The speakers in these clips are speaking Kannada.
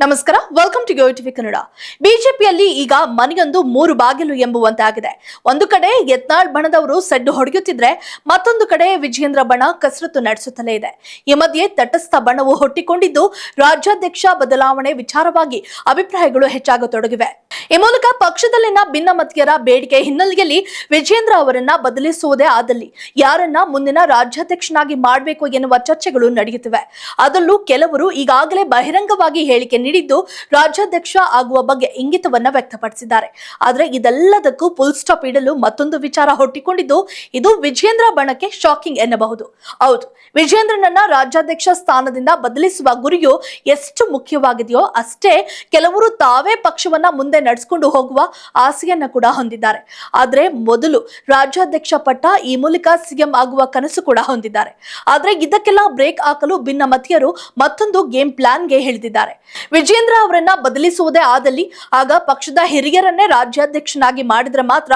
ನಮಸ್ಕಾರ ವೆಲ್ಕಮ್ ಟು ಟಿವಿ ಕನ್ನಡ ಬಿಜೆಪಿಯಲ್ಲಿ ಈಗ ಮನೆಯೊಂದು ಮೂರು ಬಾಗಿಲು ಎಂಬುವಂತಾಗಿದೆ. ಒಂದು ಕಡೆ ಯತ್ನಾಳ್ ಬಣದವರು ಸಡ್ಡು ಹೊಡೆಯುತ್ತಿದ್ರೆ, ಮತ್ತೊಂದು ಕಡೆ ವಿಜಯೇಂದ್ರ ಬಣ ಕಸರತ್ತು ನಡೆಸುತ್ತಲೇ ಇದೆ. ಈ ಮಧ್ಯೆ ತಟಸ್ಥ ಬಣವು ಹುಟ್ಟಿಕೊಂಡಿದ್ದು, ರಾಜ್ಯಾಧ್ಯಕ್ಷ ಬದಲಾವಣೆ ವಿಚಾರವಾಗಿ ಅಭಿಪ್ರಾಯಗಳು ಹೆಚ್ಚಾಗತೊಡಗಿವೆ. ಈ ಮೂಲಕ ಪಕ್ಷದಲ್ಲಿನ ಭಿನ್ನಮತೀಯರ ಬೇಡಿಕೆ ಹಿನ್ನೆಲೆಯಲ್ಲಿ ವಿಜೇಂದ್ರ ಅವರನ್ನ ಬದಲಿಸುವುದೇ ಆದಲ್ಲಿ ಯಾರನ್ನ ಮುಂದಿನ ರಾಜ್ಯಾಧ್ಯಕ್ಷನಾಗಿ ಮಾಡಬೇಕು ಎನ್ನುವ ಚರ್ಚೆಗಳು ನಡೆಯುತ್ತಿವೆ. ಅದರಲ್ಲೂ ಕೆಲವರು ಈಗಾಗಲೇ ಬಹಿರಂಗವಾಗಿ ಹೇಳಿಕೆ ನೀಡಿದ್ದು ರಾಜ್ಯಾಧ್ಯಕ್ಷ ಆಗುವ ಬಗ್ಗೆ ಇಂಗಿತವನ್ನ ವ್ಯಕ್ತಪಡಿಸಿದ್ದಾರೆ. ಆದ್ರೆ ಇದೆಲ್ಲದಕ್ಕೂ ಫುಲ್ ಸ್ಟಾಪ್ ಇಡಲು ಮತ್ತೊಂದು ವಿಚಾರ ಹುಟ್ಟಿಕೊಂಡಿದ್ದು ಇದು ವಿಜೇಂದ್ರ ಬಣಕ್ಕೆ ಶಾಕಿಂಗ್ ಎನ್ನಬಹುದು. ಹೌದು, ವಿಜೇಂದ್ರನನ್ನ ರಾಜ್ಯಾಧ್ಯಕ್ಷ ಸ್ಥಾನದಿಂದ ಬದಲಿಸುವ ಗುರಿಯು ಎಷ್ಟು ಮುಖ್ಯವಾಗಿದೆಯೋ ಅಷ್ಟೇ ಕೆಲವರು ತಾವೇ ಪಕ್ಷವನ್ನ ಮುಂದೆ ನಡೆಸಿಕೊಂಡು ಹೋಗುವ ಆಸೆಯನ್ನ ಕೂಡ ಹೊಂದಿದ್ದಾರೆ. ಆದ್ರೆ ಮೊದಲು ರಾಜ್ಯಾಧ್ಯಕ್ಷ ಪಟ್ಟ ಈ ಮೂಲಕ ಸಿಎಂ ಆಗುವ ಕನಸು ಕೂಡ ಹೊಂದಿದ್ದಾರೆ. ಆದ್ರೆ ಇದಕ್ಕೆಲ್ಲ ಬ್ರೇಕ್ ಹಾಕಲು ಭಿನ್ನಮತೀಯರು ಮತ್ತೊಂದು ಗೇಮ್ ಪ್ಲಾನ್ಗೆ ಹೇಳಿದ್ದಾರೆ ವಿಜೇಂದ್ರ ಅವರನ್ನ ಬದಲಿಸುವುದೇ ಆದಲ್ಲಿ ಆಗ ಪಕ್ಷದ ಹಿರಿಯರನ್ನೇ ರಾಜ್ಯಾಧ್ಯಕ್ಷನಾಗಿ ಮಾಡಿದ್ರೆ ಮಾತ್ರ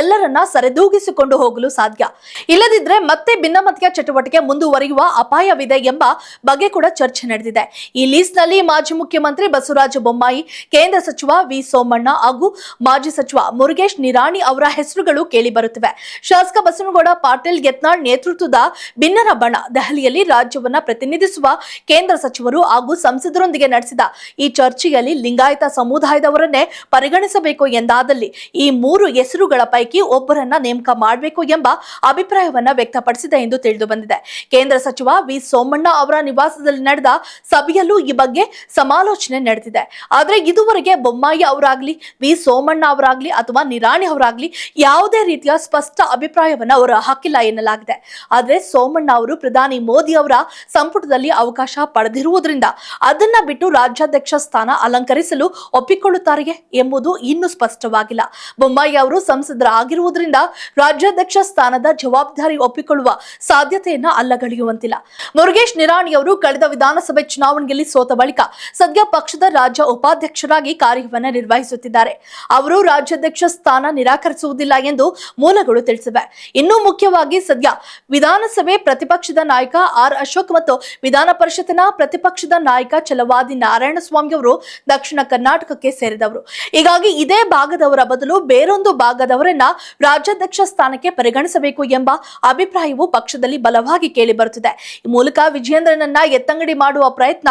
ಎಲ್ಲರನ್ನ ಸರಿದೂಗಿಸಿಕೊಂಡು ಹೋಗಲು ಸಾಧ್ಯ. ಇಲ್ಲದಿದ್ರೆ ಮತ್ತೆ ಭಿನ್ನಮತೀಯ ಚಟುವಟಿಕೆ ಮುಂದುವರಿಯುವ ಅಪಾಯವಿದೆ ಎಂಬ ಬಗ್ಗೆ ಕೂಡ ಚರ್ಚೆ ನಡೆದಿದೆ. ಈ ಲೀಸ್ಟ್ನಲ್ಲಿ ಮಾಜಿ ಮುಖ್ಯಮಂತ್ರಿ ಬಸವರಾಜ ಬೊಮ್ಮಾಯಿ, ಕೇಂದ್ರ ಸಚಿವ ವಿ ಸೋಮಣ್ಣ ಹಾಗೂ ಮಾಜಿ ಸಚಿವ ಮುರುಗೇಶ್ ನಿರಾಣಿ ಅವರ ಹೆಸರುಗಳು ಕೇಳಿಬರುತ್ತಿವೆ. ಶಾಸಕ ಬಸನಗೌಡ, ಪಾಟೀಲ್ ಯತ್ನಾಳ್ ನೇತೃತ್ವದ ಭಿನ್ನರ ಬಣ ದೆಹಲಿಯಲ್ಲಿ ರಾಜ್ಯವನ್ನ ಪ್ರತಿನಿಧಿಸುವ ಕೇಂದ್ರ ಸಚಿವರು ಹಾಗೂ ಸಂಸದರೊಂದಿಗೆ ನಡೆಸಿದ ಈ ಚರ್ಚೆಯಲ್ಲಿ ಲಿಂಗಾಯತ ಸಮುದಾಯದವರನ್ನೇ ಪರಿಗಣಿಸಬೇಕು ಎಂದಾದಲ್ಲಿ ಈ ಮೂರು ಹೆಸರುಗಳ ಪೈಕಿ ಒಬ್ಬರನ್ನ ನೇಮಕ ಮಾಡಬೇಕು ಎಂಬ ಅಭಿಪ್ರಾಯವನ್ನ ವ್ಯಕ್ತಪಡಿಸಿದೆ ಎಂದು ತಿಳಿದು ಬಂದಿದೆ. ಕೇಂದ್ರ ಸಚಿವ ವಿ. ಸೋಮಣ್ಣ ಅವರ ನಿವಾಸದಲ್ಲಿ ನಡೆದ ಸಭೆಯಲ್ಲೂ ಈ ಬಗ್ಗೆ ಸಮಾಲೋಚನೆ ನಡೆದಿದೆ. ಆದರೆ ಇದುವರೆಗೆ ಬೊಮ್ಮಾಯಿ ಅವರಾಗ್ಲಿ ವಿ ಸೋಮಣ್ಣ ಅವರಾಗ್ಲಿ ಅಥವಾ ನಿರಾಣಿ ಅವರಾಗ್ಲಿ ಯಾವುದೇ ರೀತಿಯ ಸ್ಪಷ್ಟ ಅಭಿಪ್ರಾಯವನ್ನು ಅವರು ಹಾಕಿಲ್ಲ ಎನ್ನಲಾಗಿದೆ. ಆದ್ರೆ ಸೋಮಣ್ಣ ಅವರು, ಪ್ರಧಾನಿ ಮೋದಿ ಅವರ ಸಂಪುಟದಲ್ಲಿ ಅವಕಾಶ ಪಡೆದಿರುವುದರಿಂದ ಅದನ್ನ ಬಿಟ್ಟು ರಾಜ್ಯಾಧ್ಯಕ್ಷ ಸ್ಥಾನ ಅಲಂಕರಿಸಲು ಒಪ್ಪಿಕೊಳ್ಳುತ್ತಾರೆಯೇ ಎಂಬುದು ಇನ್ನೂ ಸ್ಪಷ್ಟವಾಗಿಲ್ಲ. ಬೊಮ್ಮಾಯಿ ಅವರು ಸಂಸದರ ಆಗಿರುವುದರಿಂದ ರಾಜ್ಯಾಧ್ಯಕ್ಷ ಸ್ಥಾನದ ಜವಾಬ್ದಾರಿ ಒಪ್ಪಿಕೊಳ್ಳುವ ಸಾಧ್ಯತೆಯನ್ನ ಅಲ್ಲಗಳೆಯುವಂತಿಲ್ಲ. ಮುರುಗೇಶ್ ನಿರಾಣಿ ಅವರು ಕಳೆದ ವಿಧಾನಸಭೆ ಚುನಾವಣೆಯಲ್ಲಿ ಸೋತ ಬಳಿಕ ಸದ್ಯ ಪಕ್ಷದ ರಾಜ್ಯ ಉಪಾಧ್ಯಕ್ಷರಾಗಿ ಕಾರ್ಯವನ್ನ ನಿರ್ವಹಿಸುತ್ತಿದ್ದಾರೆ ಅವರು ರಾಜ್ಯಾಧ್ಯಕ್ಷ ಸ್ಥಾನ ನಿರಾಕರಿಸುವುದಿಲ್ಲ ಎಂದು ಮೂಲಗಳು ತಿಳಿಸಿವೆ. ಇನ್ನೂ ಮುಖ್ಯವಾಗಿ ಸದ್ಯ ವಿಧಾನಸಭೆ ಪ್ರತಿಪಕ್ಷದ ನಾಯಕ ಆರ್ ಅಶೋಕ್ ಮತ್ತು ವಿಧಾನ ಪರಿಷತ್ನ ಪ್ರತಿಪಕ್ಷದ ನಾಯಕ ಛಲವಾದಿ ನಾರಾಯಣಸ್ವಾಮಿ ಅವರು ದಕ್ಷಿಣ ಕರ್ನಾಟಕಕ್ಕೆ ಸೇರಿದವರು. ಹೀಗಾಗಿ ಇದೇ ಭಾಗದವರ ಬದಲು ಬೇರೊಂದು ಭಾಗದವರನ್ನ ರಾಜ್ಯಾಧ್ಯಕ್ಷ ಸ್ಥಾನಕ್ಕೆ ಪರಿಗಣಿಸಬೇಕು ಎಂಬ ಅಭಿಪ್ರಾಯವು ಪಕ್ಷದಲ್ಲಿ ಬಲವಾಗಿ ಕೇಳಿ ಬರುತ್ತಿದೆ. ಈ ಮೂಲಕ ವಿಜಯೇಂದ್ರನನ್ನ ಎತ್ತಂಗಡಿ ಮಾಡುವ ಪ್ರಯತ್ನ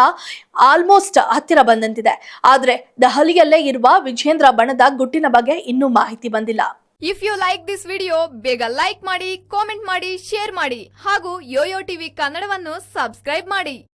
ಆಲ್ಮೋಸ್ಟ್ ಹತ್ತಿರ ಬಂದಂತಿದೆ. ಆದ್ರೆ ದೆಹಲಿಯಲ್ಲೇ ಇರುವ ವಿಜೇಂದ್ರ ಬಣದ ಗುಟ್ಟಿನ ಬಗ್ಗೆ ಇನ್ನೂ ಮಾಹಿತಿ ಬಂದಿಲ್ಲ. If you like this video ಬೇಗ ಲೈಕ್ ಮಾಡಿ ಕಾಮೆಂಟ್ ಮಾಡಿ ಶೇರ್ ಮಾಡಿ ಹಾಗೂ ಯೋಯೋ ಟಿವಿ ಕನ್ನಡವನ್ನು ಸಬ್ಸ್ಕ್ರೈಬ್ ಮಾಡಿ.